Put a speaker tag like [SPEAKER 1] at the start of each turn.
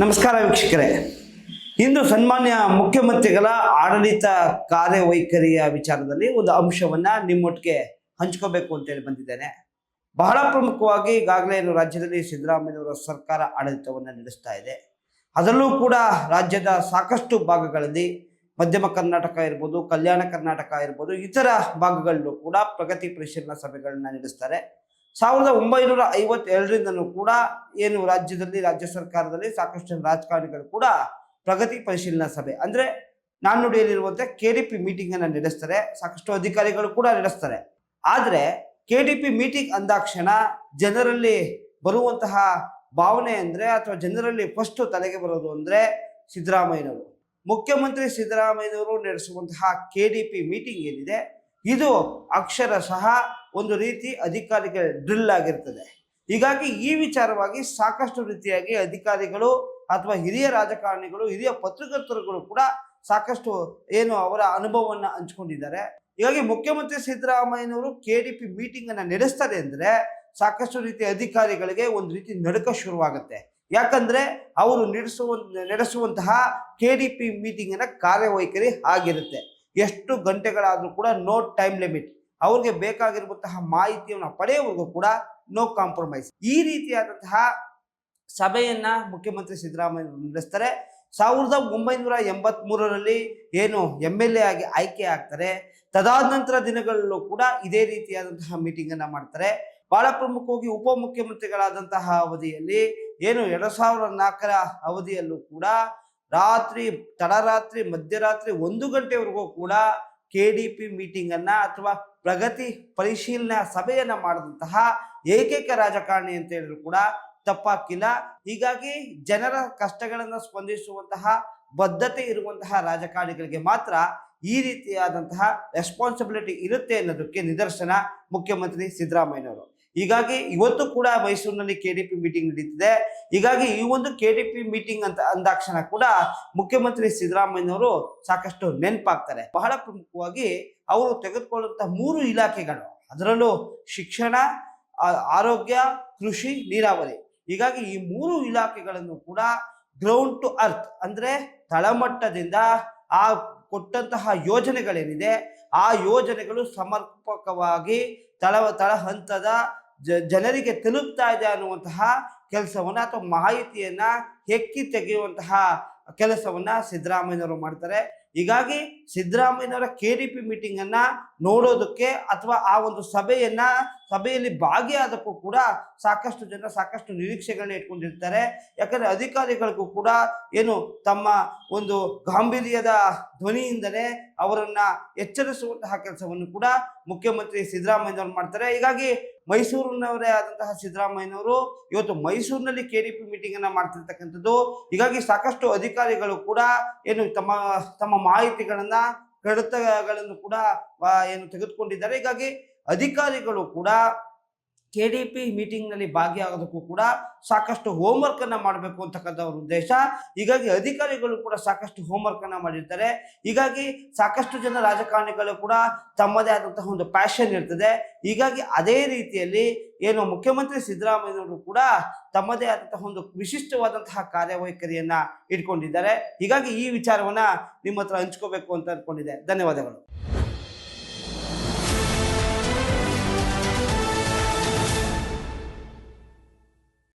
[SPEAKER 1] ನಮಸ್ಕಾರ ವೀಕ್ಷಕರೇ. ಇಂದು ಸನ್ಮಾನ್ಯ ಮುಖ್ಯಮಂತ್ರಿಗಳ ಆಡಳಿತ ಕಾರ್ಯವೈಖರಿಯ ವಿಚಾರದಲ್ಲಿ ಒಂದು ಅಂಶವನ್ನ ನಿಮ್ಮೊಟ್ಟಿಗೆ ಹಂಚ್ಕೋಬೇಕು ಅಂತೇಳಿ ಬಂದಿದ್ದೇನೆ. ಬಹಳ ಪ್ರಮುಖವಾಗಿ ಈಗಾಗಲೇ ರಾಜ್ಯದಲ್ಲಿ ಸಿದ್ದರಾಮಯ್ಯನವರ ಸರ್ಕಾರ ಆಡಳಿತವನ್ನು ನಡೆಸ್ತಾ ಇದೆ. ಅದರಲ್ಲೂ ಕೂಡ ರಾಜ್ಯದ ಸಾಕಷ್ಟು ಭಾಗಗಳಲ್ಲಿ ಮಧ್ಯಮ ಕರ್ನಾಟಕ ಇರ್ಬೋದು, ಕಲ್ಯಾಣ ಕರ್ನಾಟಕ ಇರ್ಬೋದು, ಇತರ ಭಾಗಗಳಲ್ಲೂ ಕೂಡ ಪ್ರಗತಿ ಪರಿಶೀಲನಾ ಸಭೆಗಳನ್ನ ನಡೆಸ್ತಾರೆ. ಸಾವಿರದ ಒಂಬೈನೂರ ಐವತ್ತೆರಡರಿಂದನೂ ಕೂಡ ಏನು ರಾಜ್ಯದಲ್ಲಿ, ರಾಜ್ಯ ಸರ್ಕಾರದಲ್ಲಿ ಸಾಕಷ್ಟು ರಾಜಕಾರಣಿಗಳು ಕೂಡ ಪ್ರಗತಿ ಪರಿಶೀಲನಾ ಸಭೆ. ಅಂದ್ರೆ ನಾಣ್ಣುಡಿಯಲ್ಲಿರುವಂತೆ ಕೆ ಡಿ ಪಿ ಮೀಟಿಂಗ್ ಅನ್ನ ನಡೆಸ್ತಾರೆ, ಸಾಕಷ್ಟು ಅಧಿಕಾರಿಗಳು ಕೂಡ ನಡೆಸ್ತಾರೆ. ಆದರೆ ಕೆ ಡಿ ಪಿ ಮೀಟಿಂಗ್ ಅಂದಾಕ್ಷಣ ಜನರಲ್ಲಿ ಬರುವಂತಹ ಭಾವನೆ ಅಂದ್ರೆ ಅಥವಾ ಜನರಲ್ಲಿ ಫಸ್ಟ್ ತಲೆಗೆ ಬರೋದು ಅಂದ್ರೆ ಸಿದ್ದರಾಮಯ್ಯನವರು. ಮುಖ್ಯಮಂತ್ರಿ ಸಿದ್ದರಾಮಯ್ಯನವರು ನಡೆಸುವಂತಹ ಕೆ ಡಿ ಪಿ ಮೀಟಿಂಗ್ ಏನಿದೆ ಇದು ಅಕ್ಷರಶಃ ಒಂದು ರೀತಿ ಅಧಿಕಾರಿಗಳ ಡ್ರಿಲ್ ಆಗಿರ್ತದೆ. ಹೀಗಾಗಿ ಈ ವಿಚಾರವಾಗಿ ಸಾಕಷ್ಟು ರೀತಿಯಾಗಿ ಅಧಿಕಾರಿಗಳು ಅಥವಾ ಹಿರಿಯ ರಾಜಕಾರಣಿಗಳು, ಹಿರಿಯ ಪತ್ರಕರ್ತರುಗಳು ಕೂಡ ಸಾಕಷ್ಟು ಏನು ಅವರ ಅನುಭವವನ್ನು ಹಂಚ್ಕೊಂಡಿದ್ದಾರೆ. ಹೀಗಾಗಿ ಮುಖ್ಯಮಂತ್ರಿ ಸಿದ್ದರಾಮಯ್ಯನವರು ಕೆ ಡಿ ಪಿ ಮೀಟಿಂಗ್ ಅನ್ನ ನಡೆಸ್ತಾರೆ ಅಂದ್ರೆ ಸಾಕಷ್ಟು ರೀತಿಯ ಅಧಿಕಾರಿಗಳಿಗೆ ಒಂದು ರೀತಿ ನಡುಕ ಶುರುವಾಗುತ್ತೆ. ಯಾಕಂದ್ರೆ ಅವರು ನಡೆಸುವ, ನಡೆಸುವಂತಹ ಕೆ ಡಿ ಪಿ ಮೀಟಿಂಗ್ ಅನ್ನ ಕಾರ್ಯವೈಖರಿ ಆಗಿರುತ್ತೆ. ಎಷ್ಟು ಗಂಟೆಗಳಾದರೂ ಕೂಡ ನೋ ಟೈಮ್ ಲಿಮಿಟ್ ಅವ್ರಿಗೆ ಬೇಕಾಗಿರುವಂತಹ ಮಾಹಿತಿಯನ್ನು ಪಡೆಯುವವರೆಗೂ ಕೂಡ ನೋ ಕಾಂಪ್ರಮೈಸ್ ಈ ರೀತಿಯಾದಂತಹ ಸಭೆಯನ್ನು ಮುಖ್ಯಮಂತ್ರಿ ಸಿದ್ದರಾಮಯ್ಯ ನಡೆಸ್ತಾರೆ. ಸಾವಿರದ ಒಂಬೈನೂರ ಎಂಬತ್ಮೂರರಲ್ಲಿ ಏನು ಎಂ ಎಲ್ ಎ ಆಗಿ ಆಯ್ಕೆ ಆಗ್ತಾರೆ. ತದಾದ ನಂತರ ದಿನಗಳಲ್ಲೂ ಕೂಡ ಇದೇ ರೀತಿಯಾದಂತಹ ಮೀಟಿಂಗ್ ಅನ್ನ ಮಾಡ್ತಾರೆ. ಬಹಳ ಪ್ರಮುಖವಾಗಿ ಉಪಮುಖ್ಯಮಂತ್ರಿಗಳಾದಂತಹ ಅವಧಿಯಲ್ಲಿ ಏನು ಎರಡು ಸಾವಿರದ ನಾಲ್ಕರ ಅವಧಿಯಲ್ಲೂ ಕೂಡ ರಾತ್ರಿ, ತಡರಾತ್ರಿ, ಮಧ್ಯರಾತ್ರಿ ಒಂದು ಗಂಟೆವರೆಗೂ ಕೂಡ ಕೆ ಡಿ ಪಿ ಮೀಟಿಂಗ್ ಅನ್ನ ಅಥವಾ ಪ್ರಗತಿ ಪರಿಶೀಲನಾ ಸಭೆಯನ್ನ ಮಾಡಿದಂತಹ ಏಕೈಕ ರಾಜಕಾರಣಿ ಅಂತ ಹೇಳಿದ್ರು ಕೂಡ ತಪ್ಪಾಕಿಲ್ಲ. ಹೀಗಾಗಿ ಜನರ ಕಷ್ಟಗಳನ್ನು ಸ್ಪಂದಿಸುವಂತಹ ಬದ್ಧತೆ ಇರುವಂತಹ ರಾಜಕಾರಣಿಗಳಿಗೆ ಮಾತ್ರ ಈ ರೀತಿಯಾದಂತಹ ರೆಸ್ಪಾನ್ಸಿಬಿಲಿಟಿ ಇರುತ್ತೆ ಅನ್ನೋದಕ್ಕೆ ನಿದರ್ಶನ ಮುಖ್ಯಮಂತ್ರಿ ಸಿದ್ದರಾಮಯ್ಯನವರು. ಹೀಗಾಗಿ ಇವತ್ತು ಕೂಡ ಮೈಸೂರಿನಲ್ಲಿ ಕೆ ಡಿ ಪಿ ಮೀಟಿಂಗ್ ನಡೀತಿದೆ. ಹೀಗಾಗಿ ಈ ಒಂದು ಕೆ ಡಿ ಪಿ ಮೀಟಿಂಗ್ ಅಂತ ಅಂದಾಕ್ಷಣ ಕೂಡ ಮುಖ್ಯಮಂತ್ರಿ ಸಿದ್ದರಾಮಯ್ಯನವರು ಸಾಕಷ್ಟು ನೆನಪಾಗ್ತಾರೆ. ಬಹಳ ಪ್ರಮುಖವಾಗಿ ಅವರು ತೆಗೆದುಕೊಳ್ಳುವಂತಹ ಮೂರು ಇಲಾಖೆಗಳು, ಅದರಲ್ಲೂ ಶಿಕ್ಷಣ ಆರೋಗ್ಯ, ಕೃಷಿ, ನೀರಾವರಿ. ಹೀಗಾಗಿ ಈ ಮೂರು ಇಲಾಖೆಗಳನ್ನು ಕೂಡ ಗ್ರೌಂಡ್ ಟು ಅರ್ತ್ ಅಂದ್ರೆ ತಳಮಟ್ಟದಿಂದ ಆ ಕೊಟ್ಟಂತಹ ಯೋಜನೆಗಳೇನಿದೆ, ಆ ಯೋಜನೆಗಳು ಸಮರ್ಪಕವಾಗಿ ತಳ ತಳ ಹಂತದ ಜ ಜನರಿಗೆ ತಲುಪ್ತಾ ಇದೆ ಅನ್ನುವಂತಹ ಕೆಲಸವನ್ನ ಅಥವಾ ಮಾಹಿತಿಯನ್ನ ಹೆಕ್ಕಿ ತೆಗೆಯುವಂತಹ ಕೆಲಸವನ್ನ ಸಿದ್ದರಾಮಯ್ಯನವರು ಮಾಡ್ತಾರೆ. ಹೀಗಾಗಿ ಸಿದ್ದರಾಮಯ್ಯನವರ ಕೆ ಡಿ ಪಿ ಮೀಟಿಂಗನ್ನು ನೋಡೋದಕ್ಕೆ ಅಥವಾ ಆ ಒಂದು ಸಭೆಯನ್ನು, ಸಭೆಯಲ್ಲಿ ಭಾಗಿಯಾದಕ್ಕೂ ಕೂಡ ಸಾಕಷ್ಟು ಜನ ಸಾಕಷ್ಟು ನಿರೀಕ್ಷೆಗಳನ್ನ ಇಟ್ಕೊಂಡಿರ್ತಾರೆ. ಯಾಕಂದರೆ ಅಧಿಕಾರಿಗಳಿಗೂ ಕೂಡ ಏನು ತಮ್ಮ ಒಂದು ಗಾಂಭೀರ್ಯದ ಧ್ವನಿಯಿಂದಲೇ ಅವರನ್ನು ಎಚ್ಚರಿಸುವಂತಹ ಕೆಲಸವನ್ನು ಕೂಡ ಮುಖ್ಯಮಂತ್ರಿ ಸಿದ್ದರಾಮಯ್ಯನವರು ಮಾಡ್ತಾರೆ. ಹೀಗಾಗಿ ಮೈಸೂರಿನವರೇ ಆದಂತಹ ಸಿದ್ದರಾಮಯ್ಯನವರು ಇವತ್ತು ಮೈಸೂರಿನಲ್ಲಿ ಕೆ ಡಿ ಪಿ ಮೀಟಿಂಗನ್ನು ಮಾಡ್ತಿರ್ತಕ್ಕಂಥದ್ದು. ಹೀಗಾಗಿ ಸಾಕಷ್ಟು ಅಧಿಕಾರಿಗಳು ಕೂಡ ಏನು ತಮ್ಮ ತಮ್ಮ ಮಾಹಿತಿಗಳನ್ನ ಕಡತಗಳನ್ನು ಕೂಡ ಏನು ತೆಗೆದುಕೊಂಡಿದ್ದಾರೆ. ಹೀಗಾಗಿ ಅಧಿಕಾರಿಗಳು ಕೂಡ ಕೆ ಡಿ ಪಿ ಮೀಟಿಂಗ್ನಲ್ಲಿ ಭಾಗಿಯಾಗೋದಕ್ಕೂ ಕೂಡ ಸಾಕಷ್ಟು ಹೋಮ್ವರ್ಕನ್ನು ಅನ್ನ ಮಾಡಬೇಕು ಅಂತಕ್ಕಂಥ ಅವ್ರ ಉದ್ದೇಶ. ಹೀಗಾಗಿ ಅಧಿಕಾರಿಗಳು ಕೂಡ ಸಾಕಷ್ಟು ಹೋಮ್ವರ್ಕನ್ನು ಮಾಡಿರ್ತಾರೆ. ಹೀಗಾಗಿ ಸಾಕಷ್ಟು ಜನ ರಾಜಕಾರಣಿಗಳು ಕೂಡ ತಮ್ಮದೇ ಆದಂತಹ ಒಂದು ಪ್ಯಾಷನ್ ಇರ್ತದೆ. ಹೀಗಾಗಿ ಅದೇ ರೀತಿಯಲ್ಲಿ ಏನು ಮುಖ್ಯಮಂತ್ರಿ ಸಿದ್ದರಾಮಯ್ಯನವರು ಕೂಡ ತಮ್ಮದೇ ಆದಂತಹ ಒಂದು ವಿಶಿಷ್ಟವಾದಂತಹ ಕಾರ್ಯವೈಖರಿಯನ್ನ ಇಟ್ಕೊಂಡಿದ್ದಾರೆ. ಹೀಗಾಗಿ ಈ ವಿಚಾರವನ್ನ ನಿಮ್ಮ ಹತ್ರ ಹಂಚ್ಕೋಬೇಕು ಅಂತ ಅನ್ಕೊಂಡಿದೆ ಧನ್ಯವಾದಗಳು.